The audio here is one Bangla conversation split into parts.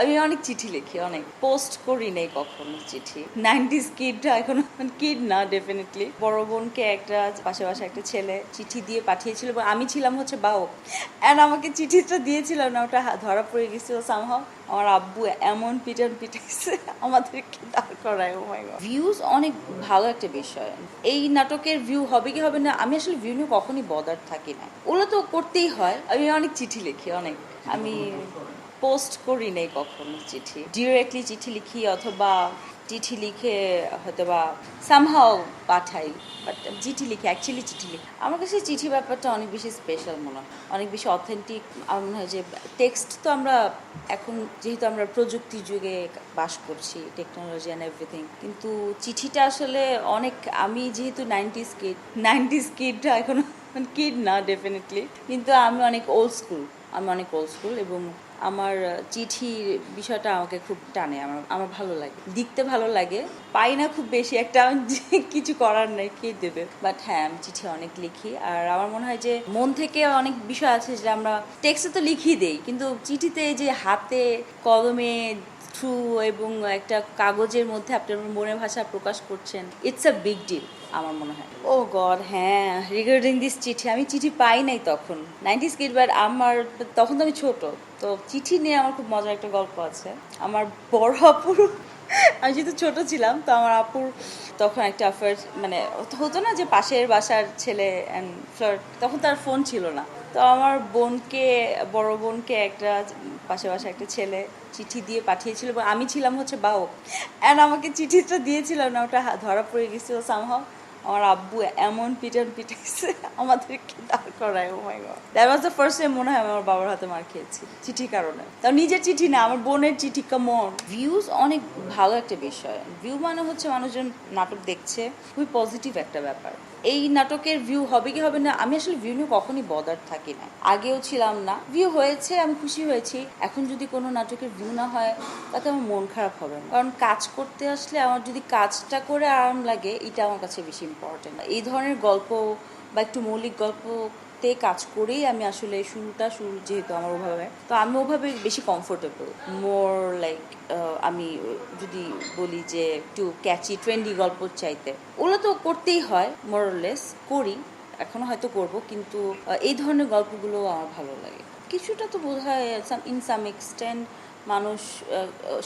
আমি অনেক চিঠি লিখি, অনেক। পোস্ট করি নেই কখনো চিঠি। নাইনটিস কিডরা এখন কিড না ডেফিনেটলি বড় বোনকে একটা, পাশে পাশে একটা ছেলে চিঠি দিয়ে পাঠিয়েছিল আমি ছিলাম হচ্ছে বাও অ্যান্ড আমাকে চিঠিটা দিয়েছিল না, ওটা ধরা পড়ে গেছিল সামহাও আমার আব্বু এমন পিটান পিটাইছে, আমাদেরকে দাঁড় করায় ও মাই ভিউজ অনেক ভালো একটা বিষয়। এই নাটকের ভিউ হবে কি হবে না, আমি আসলে ভিউ নিয়ে কখনই বদার থাকি না। ওগুলো তো করতেই হয়। আমি অনেক চিঠি লিখি, অনেক। আমি পোস্ট করি নেই কখনো চিঠি। ডিরেক্টলি চিঠি লিখি অথবা চিঠি লিখে হয়তো বা সামহাও পাঠাই। বাট চিঠি লিখি অ্যাকচুয়ালি চিঠি লিখি। আমার কাছে চিঠি ব্যাপারটা অনেক বেশি স্পেশাল মনে হয়। অনেক বেশি অথেন্টিক আমার মনে হয় যে টেক্সট তো আমরা এখন যেহেতু আমরা প্রযুক্তি যুগে বাস করছি টেকনোলজি অ্যান্ড এভরিথিং কিন্তু চিঠিটা আসলে অনেক, আমি যেহেতু নাইনটিস কিড নাইনটিস কিডরা এখন কিড না ডেফিনেটলি কিন্তু আমি অনেক ওল্ড স্কুল আমি অনেক ওল্ড স্কুল এবং আমার চিঠির বিষয়টা আমাকে খুব টানে, আমার আমার ভালো লাগে। লিখতে ভালো লাগে, পাই না খুব বেশি একটা কিছু করার নেই, কে দেবে? বাট হ্যাঁ আমি চিঠি অনেক লিখি, আর আমার মনে হয় যে মন থেকে অনেক বিষয় আছে যে আমরা টেক্সটে তো লিখিয়ে দেই, কিন্তু চিঠিতে যে হাতে, কলমে থ্রু এবং একটা কাগজের মধ্যে আপনি আপনার মনের ভাষা প্রকাশ করছেন ইটস আ বিগ ডিল আমার মনে হয়। ও গড হ্যাঁ রিগার্ডিং দিস চিঠি, আমি চিঠি পাই নাই তখন নাইনটিস কিড বাট আমার, তখন তো আমি ছোট। তো চিঠি নিয়ে আমার খুব মজার একটা গল্প আছে। আমার বড় আপুর, আমি যেহেতু ছোট ছিলাম, তো আমার আপুর তখন একটা অ্যাফেয়ার মানে হতো না যে পাশের বাসার ছেলে অ্যান্ড ফ্লার্ট তখন তার ফোন ছিল না। তো আমার বোনকে, বড় বোনকে একটা পাশে পাশে একটা ছেলে চিঠি দিয়ে পাঠিয়েছিল আমি ছিলাম হচ্ছে বাও অ্যান্ড আমাকে চিঠিটা দিয়েছিল, না, ওটা ধরা পড়ে গেছিল সামহাও আমার আব্বু এমন পিটান পিটাইছে, আমাদেরকে দাঁড় করায় ও my God that was the first time মনে হয় আমি আমার বাবার হাতে মার খেয়েছি চিঠি কারণে। তাও নিজের চিঠি না, আমার বোনের চিঠি কামন ভিউজ অনেক ভালো একটা বিষয়। ভিউ মানে হচ্ছে মানুষজন নাটক দেখছে, খুবই পজিটিভ একটা ব্যাপার। এই নাটকের ভিউ হবে কি হবে না, আমি আসলে ভিউ নিয়ে কখনই বদার থাকি না। আগেও ছিলাম না। ভিউ হয়েছে, আমি খুশি হয়েছি। এখন যদি কোনো নাটকের ভিউ না হয়, তাতে আমার মন খারাপ হবে না। কারণ কাজ করতে আসলে আমার যদি কাজটা করে আরাম লাগে, এটা আমার কাছে বেশি ইম্পর্টেন্ট এই ধরনের গল্প বা একটু মৌলিক গল্পতে কাজ করেই আমি আসলে শুরুটা শুরু যেহেতু আমার ওভাবে। তো আমি ওভাবে বেশি কমফোর্টেবল মোর লাইক আমি যদি বলি যে একটু ক্যাচি ট্রেন্ডি গল্প চাইতে। ওগুলো তো করতেই হয় মোরলেস করি, এখনও হয়তো করব, কিন্তু এই ধরনের গল্পগুলো আমার ভালো লাগে। কিছুটা তো বোধ হয় ইন সাম এক্সটেন্ট মানুষ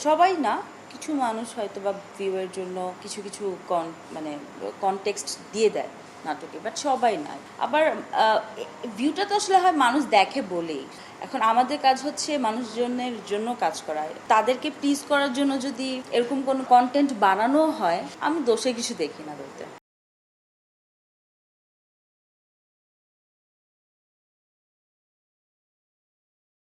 সবাই না কিছু মানুষ হয়তো বা ভিউয়ের জন্য কিছু কিছু কন মানে কনটেক্সট দিয়ে দেয় নাটকে বাট সবাই নয়। আবার ভিউটা তো আসলে হয় মানুষ দেখে বলেই। এখন আমাদের কাজ হচ্ছে মানুষজনের জন্য কাজ করা। তাদেরকে প্লিজ করার জন্য যদি এরকম কোনো কন্টেন্ট বানানো হয়, আমি দোষে কিছু দেখি না বলতে।